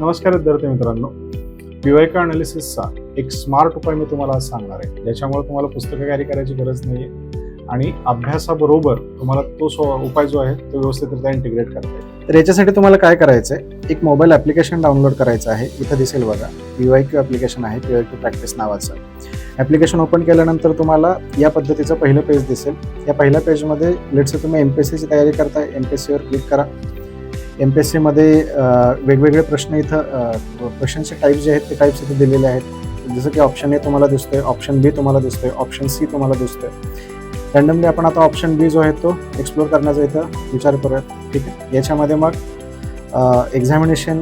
नमस्कार विद्यार्थी मित्रांनो. पीवायका अनालिसिसचा एक स्मार्ट उपाय मी तुम्हाला आज सांगणार आहे. ज्याच्यामुळे तुम्हाला पुस्तकं कॅरी करायची गरज नाही आहे आणि अभ्यासाबरोबर तुम्हाला तो सो उपाय जो आहे तो व्यवस्थितरित्या इंटिग्रेट करता येईल. तर याच्यासाठी तुम्हाला काय करायचं आहे एक मोबाईल ॲप्लिकेशन डाउनलोड करायचं आहे. इथं दिसेल बघा. पीवाय क्यू ॲप्लिकेशन आहे. पीवाय क्यू प्रॅक्टिस नावाचं. ॲप्लिकेशन ओपन केल्यानंतर तुम्हाला या पद्धतीचं पहिलं पेज दिसेल. या पहिल्या पेजमध्ये लेट्स तुम्ही एम पी एस सीची तयारी करताय. एम पी एस सीवर क्लिक करा. एम पी एस सीमध्ये वेगवेगळे प्रश्न इथं क्वेश्चनचे टाईप्स जे आहेत ते टाईप्स इथे दिलेले आहेत. जसं की ऑप्शन ए तुम्हाला दिसतोय ऑप्शन बी तुम्हाला दिसतोय ऑप्शन सी तुम्हाला दिसतोय. रँडमली आपण आता ऑप्शन बी जो आहे तो एक्सप्लोर करण्याचा इथं विचार करूयात. ठीक आहे? याच्यामध्ये मग एक्झामिनेशन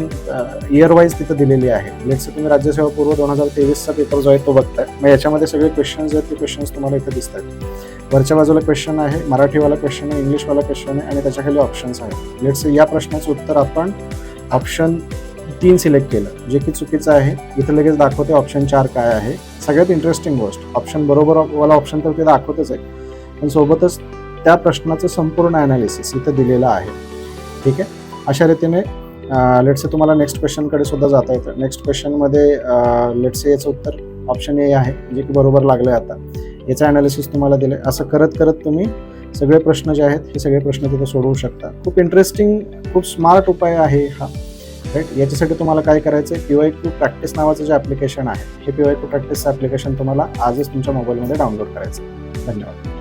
इयर वाईज तिथं दिलेली आहे. लेट्स तुम्ही राज्यसेवा पूर्व दोन हजार तेवीसचा पेपर जो आहे तो बघताय. मग याच्यामध्ये सगळे क्वेश्चन्स आहेत ते क्वेश्चन्स तुम्हाला इथं दिसत आहेत वरच्या बाजूला क्वेश्चन आहे मराठीवाला क्वेश्चन आहे इंग्लिशवाला क्वेश्चन आहे आणि त्याच्याखाली ऑप्शन्स आहेत. लेट्स या प्रश्नाचं उत्तर आपण ऑप्शन तीन सिलेक्ट केलं. जे की चुकीचं आहे इथं लगेच दाखवते ऑप्शन चार काय आहे. सगळ्यात इंटरेस्टिंग गोष्ट ऑप्शन बरोबर वाला ऑप्शन तर ते दाखवतच आहे पण सोबतच त्या प्रश्नाचं संपूर्ण ॲनालिसिस इथं दिलेलं आहे. ठीक आहे? अशा रीतीने लेट्स तुम्हाला नेक्स्ट क्वेश्चनकडे सुद्धा जाता येतं. नेक्स्ट क्वेश्चनमध्ये लेट्स याचं उत्तर ऑप्शन ए आहे जे की बरोबर लागलं आहे आता. याचं ॲनालिसिस तुम्हाला दिलं आहे असं करत करत तुम्ही सगळे प्रश्न जे आहेत हे सगळे प्रश्न तिथे सोडवू शकता. खूप इंटरेस्टिंग खूप स्मार्ट उपाय आहे हा. राईट याच्यासाठी तुम्हाला काय करायचं आहे पी वाय क्यू प्रॅक्टिस नावाचं जे ॲप्लिकेशन आहे हे पी वाय क्यू प्रॅक्टिसचं ॲप्लिकेशन तुम्हाला आजच तुमच्या मोबाईलमध्ये डाउनलोड करायचं धन्यवाद.